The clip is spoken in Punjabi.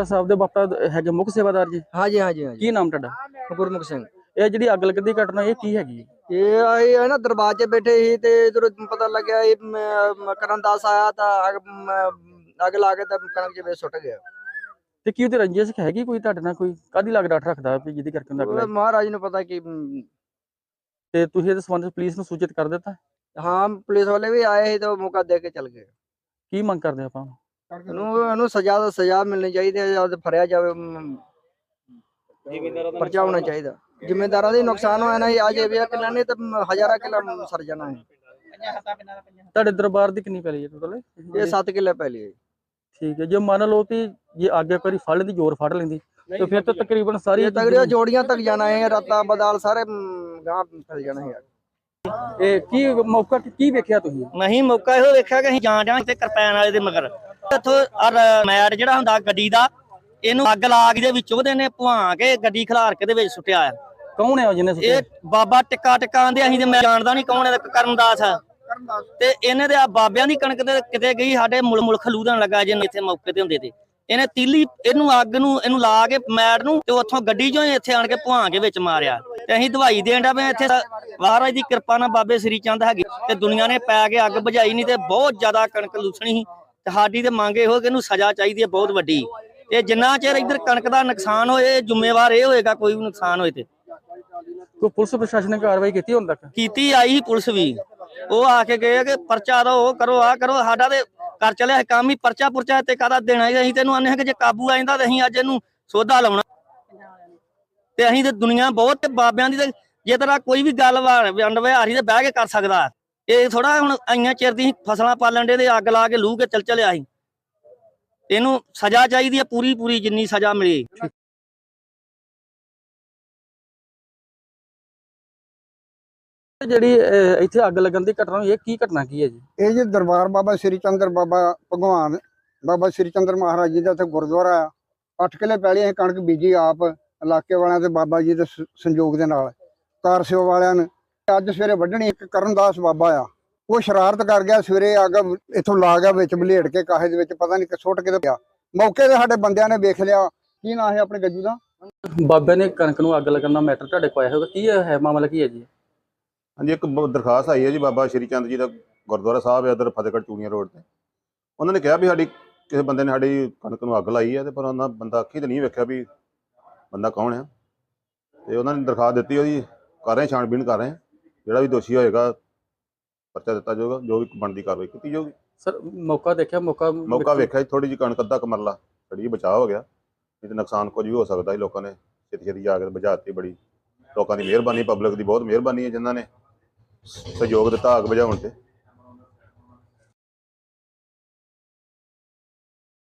ਗੁਰਦੁਆਰਾ ਸਾਹਿਬ ਦੇ ਬਾਪਾ ਹੈਗੇ ਮੁੱਖ ਸੇਵਾਦਾਰ ਜੀ? ਹਾਂਜੀ ਹਾਂਜੀ ਹਾਂਜੀ। ਕੀ ਨਾਮ ਤੁਹਾਡਾ? ਗੁਰਮੁਖ ਸਿੰਘ। ਇਹ ਜਿਹੜੀ ਅੱਗ ਲੱਗਣ ਦੀ ਘਟਨਾ ਇਹ ਕੀ ਹੈਗੀ? ਇਹ ਆਏ ਹੈ ਨਾ ਦਰਬਾਜ਼ੇ ਬੈਠੇ ਸੀ ਤੇ ਇਧਰ ਪਤਾ ਲੱਗਿਆ ਇਹ ਮ- ਮ- ਕਰਨ ਦਾਸ ਆਇਆ ਤਾਂ ਅੱਗ ਮ- ਅੱਗ ਲਾ ਕੇ ਤਾਂ ਕਣਕ ਜਿਵੇਂ ਸੁੱਟ ਗਿਆ। ਤੇ ਕੀ ਉਹਦੀ ਰੰਜਿਸ਼ ਹੈਗੀ ਕੋਈ ਤੁਹਾਡੇ ਨਾਲ ਕੋਈ? ਕਾਦੀ ਲੱਗ ਡਾਟ ਰੱਖਦਾ ਵੀ ਜਿਹਦੀ ਕਰਕੇ ਉਹਨੂੰ ਅੱਗ ਉਹ ਲੱਗੀ ਮਹਾਰਾਜ ਨੂੰ ਪਤਾ ਕਿ ਮ, ਤੇ ਤੁਸੀਂ ਇਹਦੇ ਸੰਬੰਧ ਵਿੱਚ ਪੁਲਿਸ ਨੂੰ ਸੂਚਿਤ ਕਰ ਦਿੱਤਾ? ਹਾਂ ਪੁਲਿਸ ਵਾਲੇ ਵੀ ਆਏ ਸੀ ਤੇ ਉਹ ਮੌਕਾ ਦੇ ਕੇ ਚਲ ਗਏ। ਕੀ ਮੰਗ ਕਰਦੇ ਆਪਾਂ? ਉਹਨੂੰ ਉਹਨੂੰ ਸਜ਼ਾ ਦਾ ਸਜ਼ਾ ਮਿਲਣੀ ਚਾਹੀਦੀ ਹੈ ਜਾਂ ਉਹਦੇ ਫੜਿਆ ਜਾਵੇ ਮ, ਪਰਚਾ ਹੋਣਾ ਚਾਹੀਦਾ। ਜ਼ਿੰਮੇਦਾਰਾਂ ਦੇ ਨੁਕਸਾਨ ਹੋਇਆ ਨਾ ਅੱਜ ਇਹ ਵੀ ਕਿੱਲਾ ਨੇ ਤਾਂ ਮ, ਹਜ਼ਾਰਾਂ ਕਿੱਲਾ ਸਰ ਜਾਣਾ ਹੈ। ਤੁਹਾਡੇ ਦਰਬਾਰ ਦੀ ਕਿੰਨੀ ਪੈਲੀ ਹੈ ਟੋਟਲ ਇਹ 7 ਕਿੱਲੇ ਪਹਿਲੀ ਹੈ ਠੀਕ ਹੈ ਜੇ ਮੰਨ ਲਓ ਕਿ ਜੇ ਅੱਗ ਇੱਕ ਵਾਰੀ ਫੜ ਲੈਂਦੀ ਜ਼ੋਰ ਫੜ ਲੈਂਦੀ ਤੇ ਫਿਰ ਤਾਂ ਤਕਰੀਬਨ ਸਾਰੀ ਇਹ ਤਗੜੀਆਂ ਜੋੜੀਆਂ ਤੱਕ ਜਾਣਾ ਹੈ ਰਾਤਾਂ ਬਦਾਲ ਸਾਰੇ ਮ, ਗਾਂ ਫੈਲ ਜਾਣਾ ਹੈ। ਇਹ ਕੀ ਮੌਕਾ ਕੀ- ਵੇਖਿਆ ਤੁਸੀਂ? ਨਹੀਂ ਮੌਕਾ ਇਹੋ ਵੇਖਿਆ ਕਿ ਅਸੀਂ ਜਾਣ ਜਾਣ ਤੇ ਕਿਰਪੈਨ ਵਾਲੇ ਦੇ ਮਗਰ। ਇੱਥੋਂ ਮੈਟ ਜਿਹੜਾ ਹੁੰਦਾ ਗੱਡੀ ਦਾ ਇਹਨੂੰ ਅੱਗ ਲਾ ਕੇ ਦੇ ਵਿੱਚ ਉਹਦੇ ਨੇ ਭਵਾ ਕੇ ਗੱਡੀ ਖਿਲਾਰ ਕੇ ਦੇ ਵਿੱਚ ਸੁੱਟਿਆ ਆ। ਕੌਣ ਹੈ ਉਹ ਜਿਹਨੇ ਸੁੱਟਿਆ? ਇਹ ਬਾਬਾ ਟਿੱਕਾ ਟਿੱਕਾ ਆਂਦੇ ਅਸੀਂ ਤੇ ਮੈਂ ਜਾਣਦਾ ਨਹੀਂ ਕੌਣ ਹੈ ਆ। ਤੇ ਇਹਨੇ ਦੇ ਆ ਬਾਬਿਆਂ ਦੀ ਕਣਕ ਤੇ ਕਿਤੇ ਗਈ ਸਾਡੇ ਮੁਲ ਮੁਲ ਖਲੂਦਣ ਲੱਗਾ ਜੇ ਇੱਥੇ ਮੌਕੇ ਤੇ ਹੁੰਦੇ ਤੇ। ਇਹਨੇ ਤੀਲੀ ਇਹਨੂੰ ਅੱਗ ਨੂੰ ਇਹਨੂੰ ਲਾ ਕੇ ਮੈਟ ਨੂੰ ਤੇ ਉੱਥੋਂ ਗੱਡੀ ਚੋਂ ਇੱਥੇ ਆਣ ਕੇ ਭਵਾ ਕੇ ਵਿੱਚ ਮਾਰਿਆ। ਤੇ ਅਸੀਂ ਦਵਾਈ ਦੇਣ ਦਾ ਮੈਂ ਇੱਥੇ ਮਹਾਰਾਜ ਦੀ ਕਿਰਪਾ ਨਾਲ ਬਾਬੇ ਸ੍ਰੀ ਚੰਦ ਹੈਗੇ। ਤੇ ਦੁਨੀਆ ਨੇ ਪੈ ਕੇ ਅੱਗ ਬੁਝਾਈ ਨਹੀਂ ਤੇ ਬਹੁਤ ਜ਼ਿਆਦਾ ਕਣਕ ਲੁੱਸਣੀ ਸੀ। ਤੇ ਸਾਡੀ ਤੇ ਮੰਗ ਇਹੋ ਕਿ ਇਹਨੂੰ ਸਜ਼ਾ ਚਾਹੀਦੀ ਹੈ ਬਹੁਤ ਵੱਡੀ। ਤੇ ਜਿੰਨਾ ਚਿਰ ਇੱਧਰ ਕਣਕ ਦਾ ਨੁਕਸਾਨ ਹੋਏ ਇਹ ਜ਼ਿੰਮੇਵਾਰ ਇਹ ਹੋਏਗਾ ਕੋਈ ਵੀ ਨੁਕਸਾਨ ਹੋਏ ਤੇ। ਕੋਈ ਪੁਲਿਸ ਪ੍ਰਸ਼ਾਸਨ ਨੇ ਕਾਰਵਾਈ ਕੀਤੀ ਹੁਣ ਤੱਕ? ਕੀਤੀ ਆਈ ਸੀ ਪੁਲਿਸ ਵੀ। ਉਹ ਆ ਕੇ ਗਏ ਕਿ ਪਰਚਾ ਦੋ ਉਹ ਕਰੋ ਆ ਕਰੋ ਸਾਡਾ ਤੇ ਕਰ ਚਲਿਆ ਇਹ ਕੰਮ ਹੀ ਪਰਚਾ ਪੁਰਚਾ ਤੇ ਕਾਦਾ ਦੇਣਾ ਹੀ ਅਸੀਂ ਤੈਨੂੰ ਆਨੇ ਕਿ ਜੇ ਕਾਬੂ ਆ ਜਾਂਦਾ ਤੇ ਅਸੀਂ ਅੱਜ ਇਹਨੂੰ ਸੋਧਾ ਲਾਉਣਾ। ਤੇ ਅਸੀਂ ਤੇ ਦੁਨੀਆ ਬਹੁਤ ਬਾਬਿਆਂ ਦੀ ਤੇ ਜੇ ਤੇਰਾ ਕੋਈ ਵੀ ਗੱਲ ਵੰਡ ਵਿਹਾਰੀ ਤੇ ਬਹਿ ਕੇ ਕਰ ਸਕਦਾ। ਇਹ ਥੋੜਾ ਹੁਣ ਆਈਆਂ ਚਿਰ ਦੀ ਫਸਲਾਂ ਪਾਲਣ ਦੇ ਅੱਗ ਲਾ ਕੇ ਲੂ ਕੇ ਚਲ ਚਲਿਆ ਸੀ। ਇਹਨੂੰ ਸਜ਼ਾ ਚਾਹੀਦੀ ਹੈ ਪੂਰੀ ਪੂਰੀ ਜਿੰਨੀ ਸਜ਼ਾ ਮਿਲੇ। ਇਹ ਜਿਹੜੀ ਇੱਥੇ ਅੱਗ ਲੱਗਣ ਦੀ ਘਟਨਾ ਹੋਈ ਹੈ ਕੀ ਘਟਨਾ ਕੀ ਹੈ ਜੀ? ਇਹ ਜੀ ਦਰਬਾਰ ਬਾਬਾ ਸ੍ਰੀ ਚੰਦਰ ਬਾਬਾ ਭਗਵਾਨ ਬਾਬਾ ਸ੍ਰੀ ਚੰਦਰ ਮਹਾਰਾਜ ਜੀ ਦਾ ਇੱਥੇ ਗੁਰਦੁਆਰਾ ਆ। ਅੱਠ ਕਿਲੇ ਪਹਿਲੇ ਅਸੀਂ ਕਣਕ ਬੀਜੀ ਆਪ ਇਲਾਕੇ ਵਾਲਿਆਂ ਤੇ ਬਾਬਾ ਜੀ ਦੇ ਸੰਯੋਗ ਦੇ ਨਾਲ। ਕਾਰ ਸੇਵਾ ਵਾਲਿਆਂ ਨੇ ਅੱਜ ਸਵੇਰੇ ਵੱਢਣੀ ਇੱਕ ਕਰਨਦਾਸ ਬਾਬਾ ਆ। ਉਹ ਸ਼ਰਾਰਤ ਕਰ ਗਿਆ ਸਵੇਰੇ ਅੱਗ ਇੱਥੋਂ ਲਾ ਗਿਆ ਵਿੱਚ ਬਲੇਡ ਕੇ ਕਾਹੇ ਦੇ ਵਿੱਚ ਪਤਾ ਨਹੀਂ ਕਿ ਸੁੱਟ ਕਿਤੇ ਪਿਆ। ਮੌਕੇ ਤੇ ਸਾਡੇ ਬੰਦਿਆਂ ਨੇ ਵੇਖ ਲਿਆ। ਕੀ ਨਾਂ ਹੈ ਆਪਣੇ ਗੱਜੂ ਦਾ? ਬਾਬੇ ਨੇ ਕਣਕ ਨੂੰ ਅੱਗ ਲੱਗਣ ਦਾ ਮੈਟਰ ਤੁਹਾਡੇ ਕੋਲ ਆਇਆ ਹੋਗਾ ਕੀ ਹੈ ਮਾਮਲਾ ਕੀ ਹੈ ਜੀ? ਹਾਂਜੀ ਇੱਕ ਦਰਖਾਸਤ ਆਈ ਹੈ ਜੀ ਬਾਬਾ ਸ਼੍ਰੀ ਚੰਦ ਜੀ ਦਾ ਗੁਰਦੁਆਰਾ ਸਾਹਿਬ ਹੈ ਉਧਰ ਫਤਿਹਗੜ੍ਹ ਚੂੜੀਆਂ ਰੋਡ ਤੇ। ਉਹਨਾਂ ਨੇ ਕਿਹਾ ਵੀ ਸਾਡੀ ਕਿਸੇ ਬੰਦੇ ਨੇ ਸਾਡੀ ਕਣਕ ਨੂੰ ਅੱਗ ਲਾਈ ਹੈ ਤੇ ਪਰ ਉਹਨਾਂ ਬੰਦਾ ਅੱਖੀ ਤੇ ਨਹੀਂ ਵੇਖਿਆ ਵੀ ਬੰਦਾ ਕੌਣ ਹੈ। ਤੇ ਉਹਨਾਂ ਨੇ ਦਰਖਾਸਤ ਦਿੱਤੀ ਉਹਦੀ ਕਰ ਰਹੇ ਛਾਣਬੀਣ ਕਰ ਰਹੇ ਜਿਹੜਾ ਵੀ ਦੋਸ਼ੀ ਹੋਏਗਾ ਪਰਚਾ ਦਿੱਤਾ ਜਾਊਗਾ ਜੋ ਵੀ ਬਣਦੀ ਕਾਰਵਾਈ ਕੀਤੀ ਜਾਊਗੀ। ਸਰ ਮੌਕਾ ਦੇਖਿਆ ਮੌਕਾ ਮੌਕਾ ਵੇਖਿਆ ਥੋੜੀ ਜਿਹੀ ਕਣਕ ਅੱਧਾ ਕਮਰਲਾ ਥੋੜੀ ਜਿਹੀ ਬਚਾਅ ਹੋ ਗਿਆ। ਨਹੀਂ ਤੇ ਨੁਕਸਾਨ ਕੁਝ ਵੀ ਹੋ ਸਕਦਾ ਸੀ ਲੋਕਾਂ ਨੇ। ਛੇਤੀ ਛੇਤੀ ਜਾ ਕੇ ਬੁਝਾ ਦਿੱਤੀ ਬੜੀ। ਲੋਕਾਂ ਦੀ ਮਿਹਰਬਾਨੀ ਪਬਲਿਕ ਦੀ ਬਹੁਤ ਮਿਹਰਬਾਨੀ ਹੈ ਜਿਨ੍ਹਾਂ ਨੇ ਸਹਿਯੋਗ ਦਿੱਤਾ ਅੱਗ ਬੁਝਾਉਣ ਤੇ।